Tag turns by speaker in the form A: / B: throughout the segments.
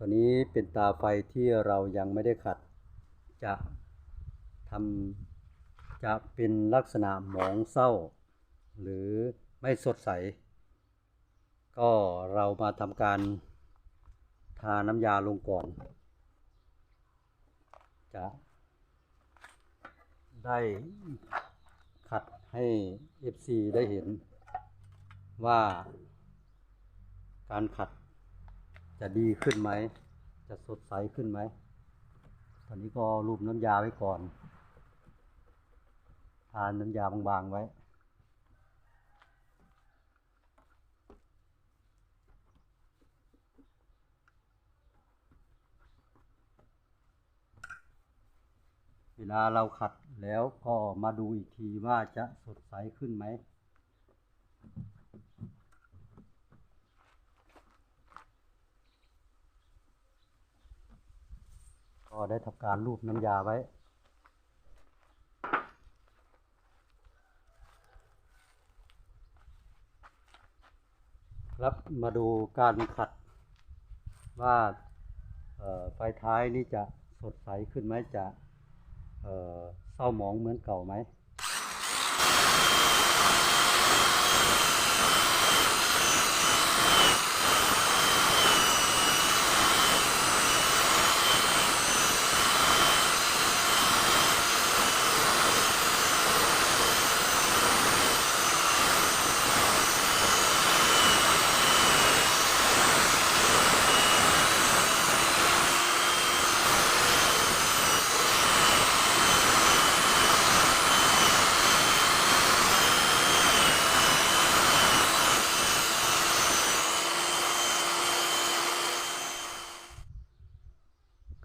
A: ตัวนี้เป็นตาไฟที่เรายังไม่ได้ขัด จะทำจะเป็นลักษณะหมองเศร้า หรือไม่สดใส ก็เรามาทำการทาน้ำยาลงก่อน จะได้ขัดให้ FC ได้เห็นว่าการขัด จะดีขึ้นไหม จะสดใสขึ้นไหม ตอนนี้ก็รูปน้ำยาไว้ก่อน ทานน้ำยาบางๆไว้เวลาเราขัดแล้วก็มาดูอีกทีว่าจะสดใสขึ้นไหม ก็ได้ทำการรูปน้ำยาไว้ ครับมาดูการขัดว่าไฟท้ายนี่จะสดใสขึ้นไหมจะเอ่อเศร้าหมองเหมือนเก่าไหม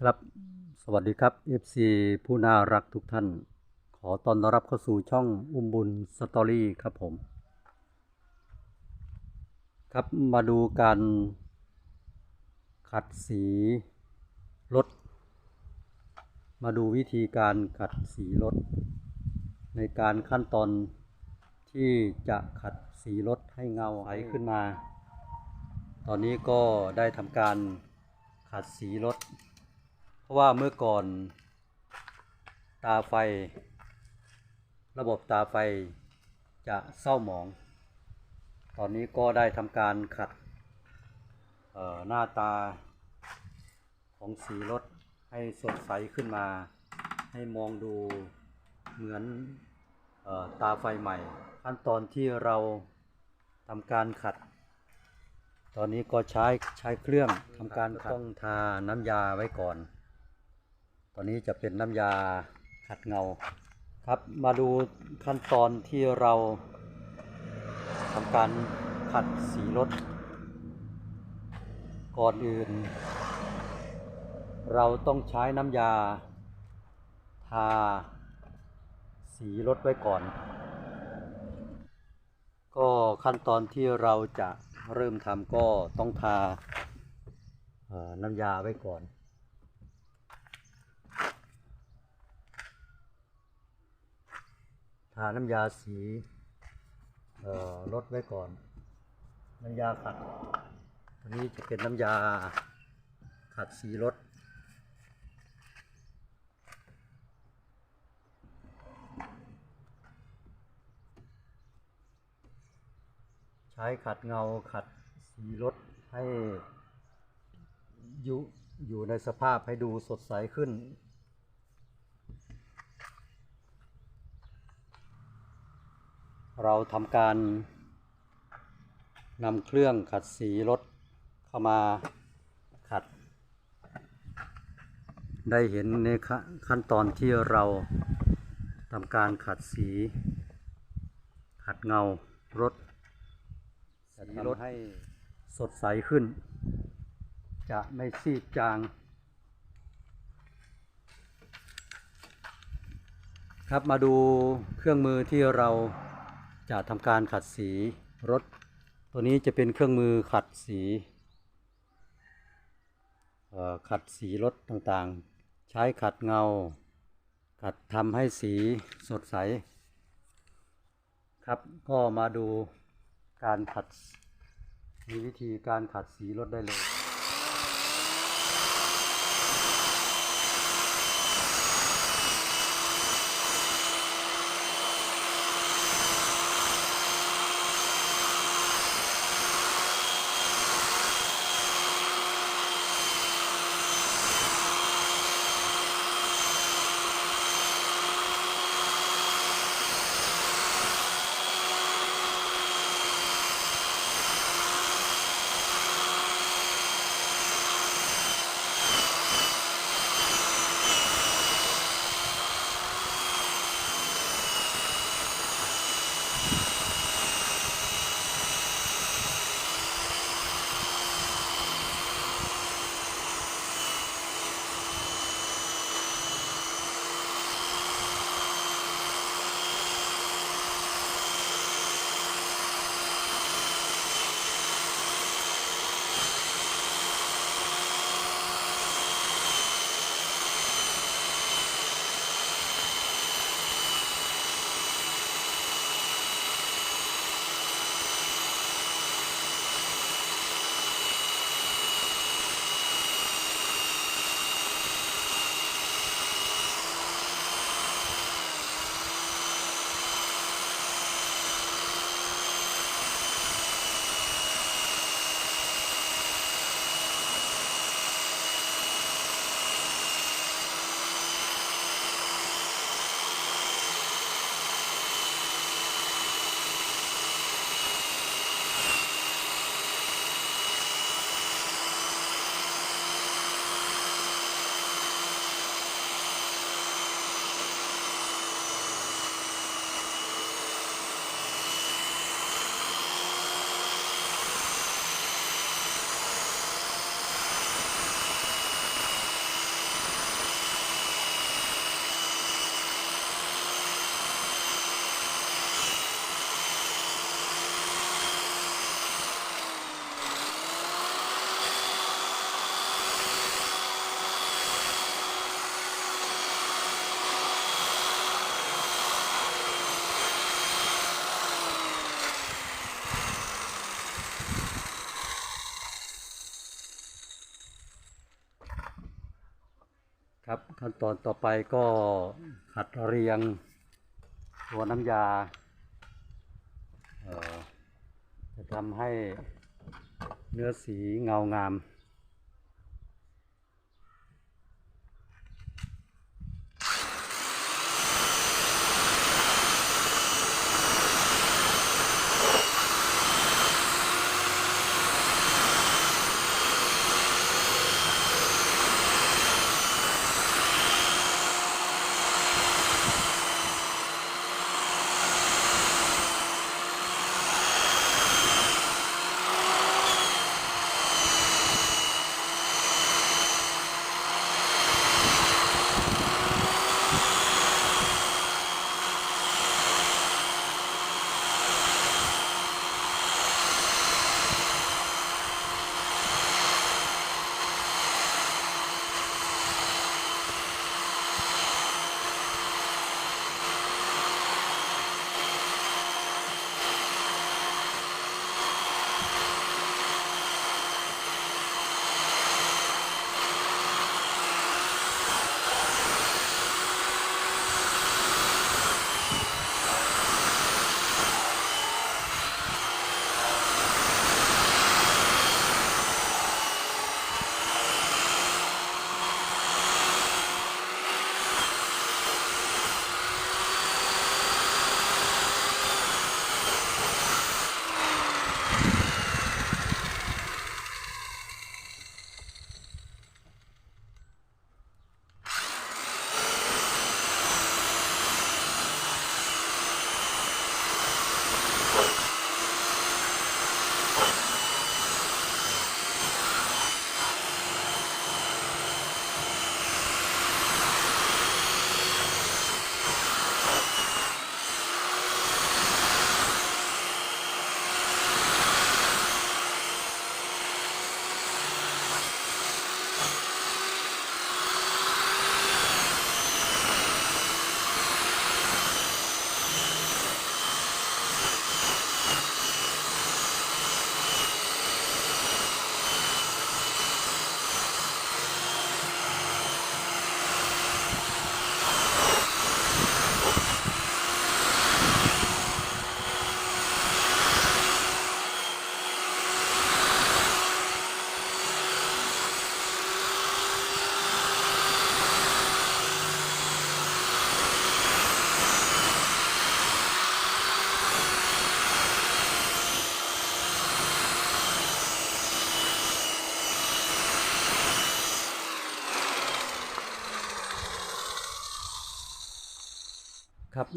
A: ครับส วัสดีครับ FC ผู้น่ารักทุกท่าน ขอต้อนรับเข้าสู่ช่องอุ้มบุญสตอรี่ครับผม ครับมาดูการขัดสีรถ มาดูวิธีการขัดสีรถ ในการขั้นตอนที่จะขัดสีรถให้เงาไหลขึ้นมา ตอนนี้ก็ได้ทำการขัดสีรถ เพราะว่าเมื่อก่อน ตาไฟ ระบบตาไฟจะเศร้าหมอง ตอนนี้ก็ได้ทำการขัดหน้าตาของสีรถให้สดใสขึ้นมา ให้มองดูเหมือนออตาไฟใหม่ ขั้นตอนที่เราทำการขัด ตอนนี้ก็ใช้ใช้เครื่องทำการขัดต้องทาน้ำยาไว้ก่อน ตอนนี้จะเป็นน้ำยาขัดเงาครับ มาดูขั้นตอนที่เราทำการขัดสีรถ ก่อนอื่น เราต้องใช้น้ำยา ทา สีรถไว้ก่อน ก็ขั้นตอนที่เราจะเริ่มทำก็ต้องทาน้ำยาไว้ก่อน ทาน้ำยาสีเอ่อรถไว้ก่อน น้ำยาขัดตัวนี้จะเป็นน้ำยาขัดสีรถใช้ขัดเงาขัดสีรถให้อยู่อยู่ในสภาพให้ดูสดใสขึ้น เราทำการนำเครื่องขัดสีรถเข้ามาขัด ได้เห็นในขั้นขั้นตอนที่เราทำการขัดสี ขัดเงารถจะทำให้สดใสขึ้น จะไม่ซีดจาง ครับมาดูเครื่องมือที่เรา จะทำการขัดสีรถ ตัวนี้จะเป็นเครื่องมือขัดสีขัดสีรถต่างๆ ใช้ขัดเงา ขัดทำให้สีสดใส ครับก็มาดูการขัดมีวิธีการขัดสีรถได้เลย ขั้นตอนต่อไปก็ขัดเรียงตัวน้ำยาเอ่อจะทำให้เนื้อสีเงางาม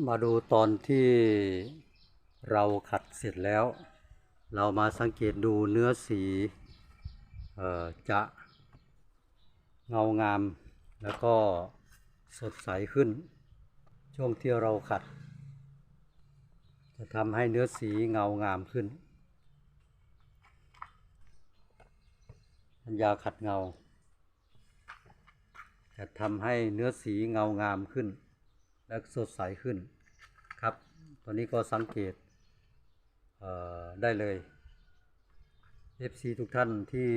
A: มาดูตอนที่เราขัดเสร็จแล้ว เรามาสังเกตดูเนื้อสีออจะเงางาม แล้วก็สดใสขึ้น ช่วงที่เราขัด จะทำให้เนื้อสีเงางามขึ้นยาขัดเงา จะทำให้เนื้อสีเงางามขึ้น และสดใสขึ้นครับตอนนี้ก็สังเกตเได้เลย FC ทุกท่านที่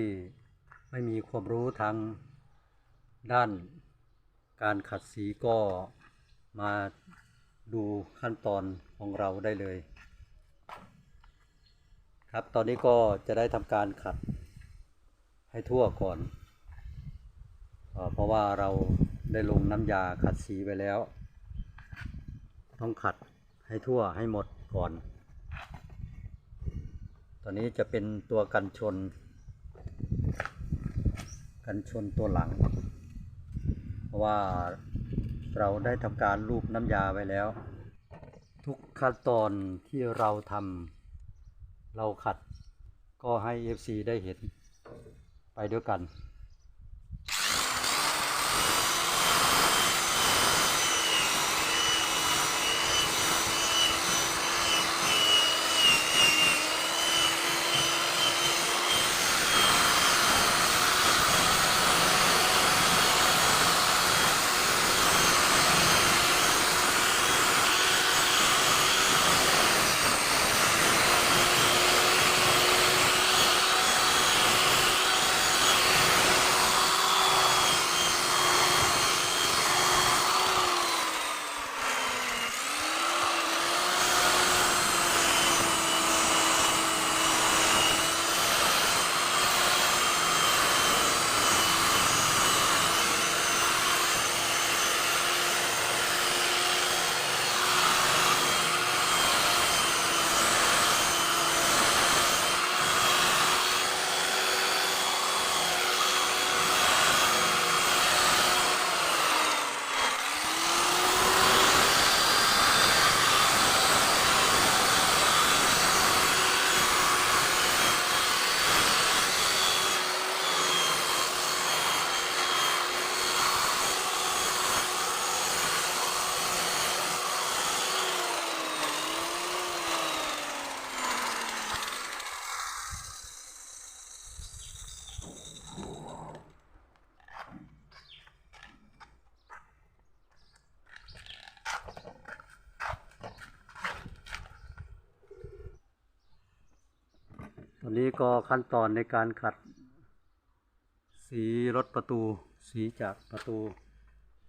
A: ไม่มีความรู้ทางด้านการขัดสีก็มาดูขั้นตอนของเราได้เลย ครับตอนนี้ก็จะได้ทำการขัดให้ทั่วก่อนเอเพราะว่าเราได้ลงน้ำยาขัดสีไปแล้ว ต้องขัดให้ทั่วให้หมดก่อน ตอนนี้จะเป็นตัวกันชน กันชนตัวหลัง เพราะว่าเราได้ทำการรูปน้ำยาไว้แล้ว ทุกขั้นตอนที่เราทำเราขัดก็ให้ FC ได้เห็นไปด้วยกัน ก็ขั้นตอนในการขัด สีรถประตู สีจากประตู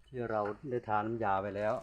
A: ที่เราได้ทาน้ำยาไปแล้ว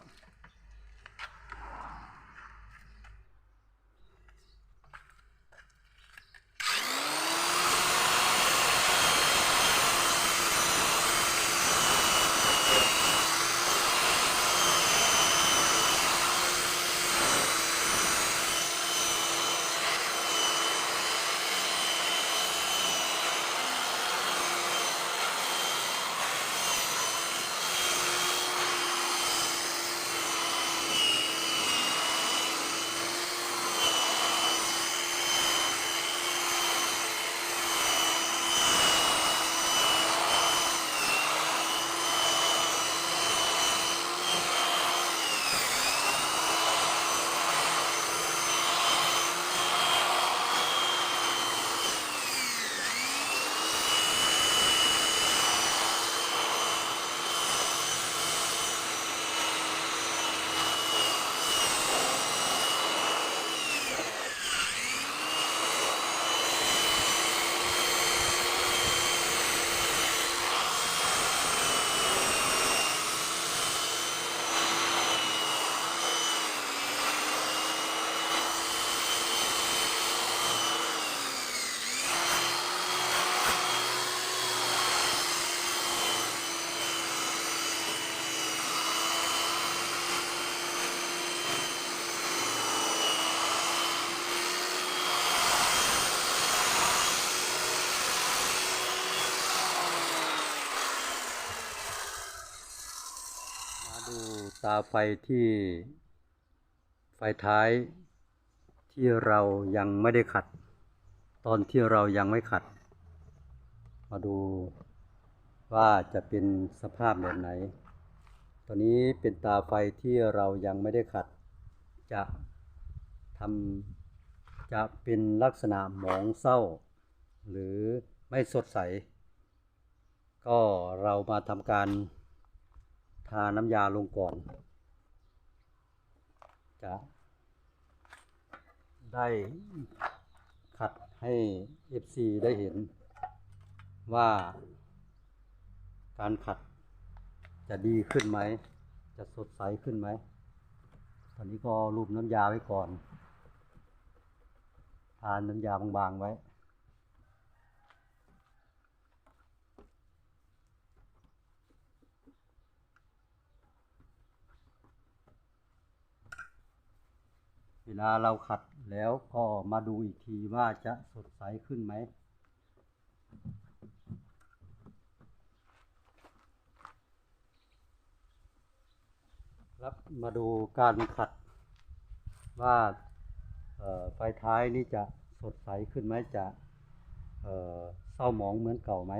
A: าไฟที่ไฟท้ายที่เรายังไม่ได้ขัด ตอนที่เรายังไม่ขัด มาดูว่าจะเป็นสภาพแบบไหน ตอนนี้เป็นตาไฟที่เรายังไม่ได้ขัด จะทำจะเป็นลักษณะหมองเศร้า หรือไม่สดใส ก็เรามาทำการ ทาน้ำยาลงก่อน จะได้ขัดให้ FC ได้เห็นว่าการขัดจะดีขึ้นไหม จะสดใสขึ้นไหม ตอนนี้ก็รูปน้ำยาไว้ก่อน ทาน้ำยาบางๆไว้ เวลาเราขัดแล้วก็มาดูอีกทีว่าจะสดใสขึ้นไหม ครับมาดูการขัดว่าไฟท้ายนี่จะสดใสขึ้นไหมจะเศร้าหมองเหมือนเก่าไหม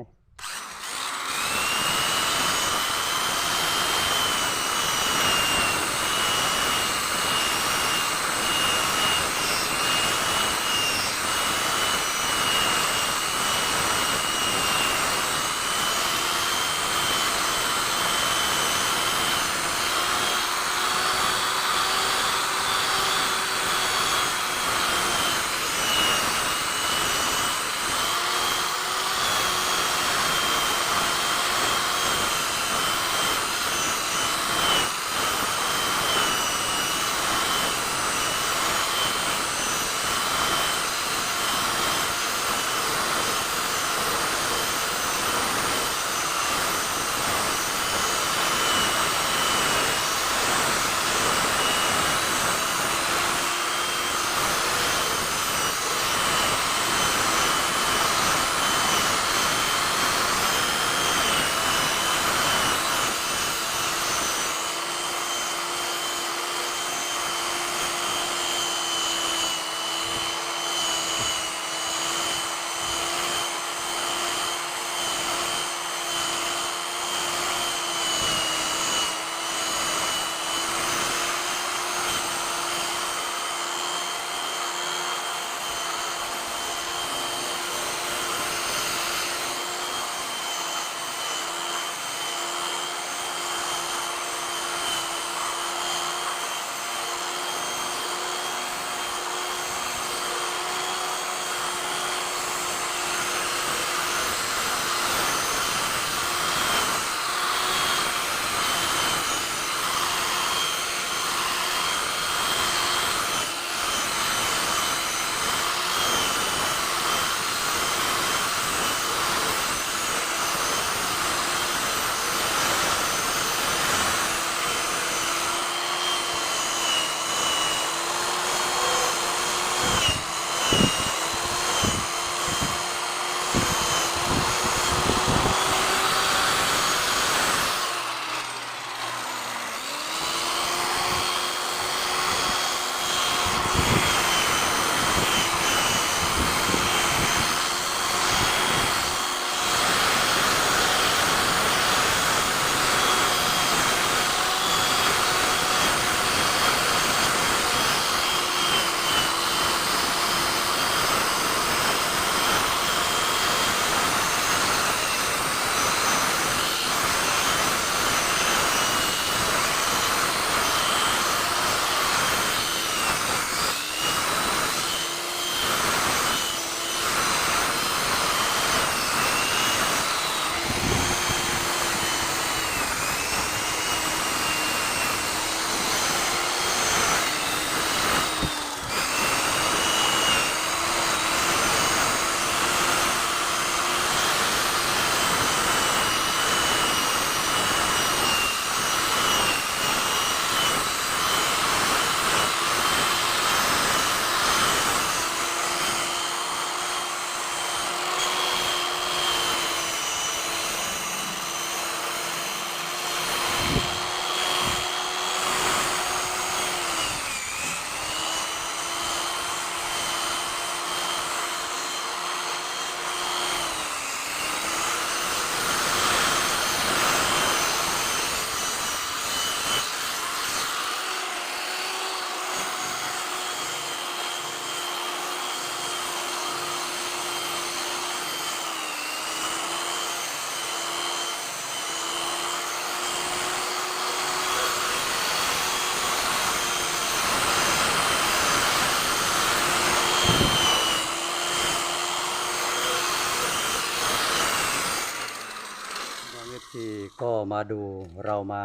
A: ก็มาดูเรามา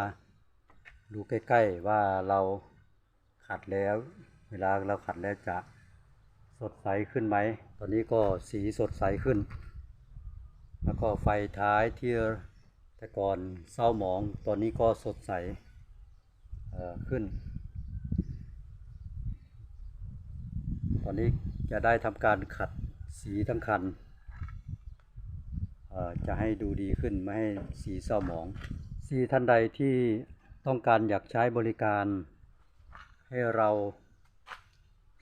A: ดูใกล้ๆว่าเราขัดแล้ว เวลาเราขัดแล้วจะสดใสขึ้นไหม ตอนนี้ก็สีสดใสขึ้น แล้วก็ไฟท้ายที่แต่ก่อนเศร้าหมองตอนนี้ก็สดใสขึ้น ตอนนี้จะได้ทำการขัดสีทั้งคัน จะให้ดูดีขึ้นไม่ให้สีเศร้าหมองสีท่านใดที่ต้องการอยากใช้บริการ ให้เรา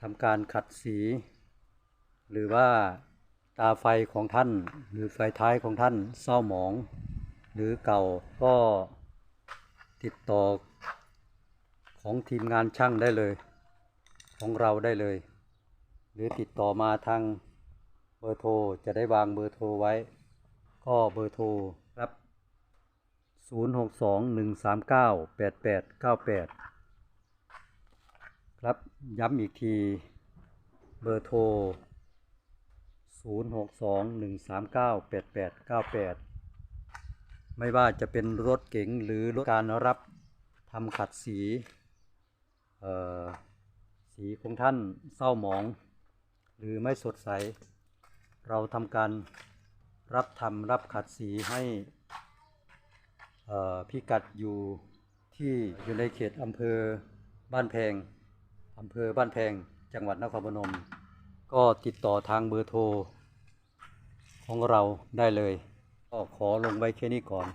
A: ทำการขัดสี หรือว่าตาไฟของท่าน หรือไฟท้ายของท่านเศร้าหมอง หรือเก่าก็ติดต่อของทีมงานช่างได้เลย ของเราได้เลย หรือติดต่อมาทางเบอร์โทรจะได้วางเบอร์โทรไว้ ก็เบอร์โทรครับ 0621398898 ครับย้ำอีกทีเบอร์โทร 0621398898 ไม่ว่าจะเป็นรถเก๋งหรือรถการรับทำขัดสีสีของท่านเศร้าหมอง หรือไม่สดใส เราทำการ รับทำรับขัดสีให้พิกัดอยู่ที่อยู่ในเขตอำเภอบ้านแพงอำเภอบ้านแพงจังหวัดนครพนม ก็ติดต่อทางเบอร์โทร ของเราได้เลย ก็ขอลงไว้แค่นี้ก่อน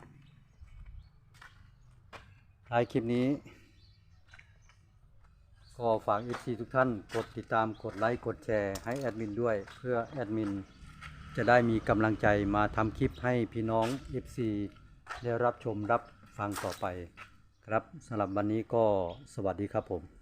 A: ท้ายคลิปนี้ ก็ฝาก FC ทุกท่านกดติดตามกดไลค์ กดแชร์ให้แอดมินด้วยเพื่อแอดมิน จะได้มีกำลังใจมาทำคลิปให้พี่น้อง FC ได้รับชมรับฟังต่อไป ครับสำหรับวันนี้ก็สวัสดีครับผม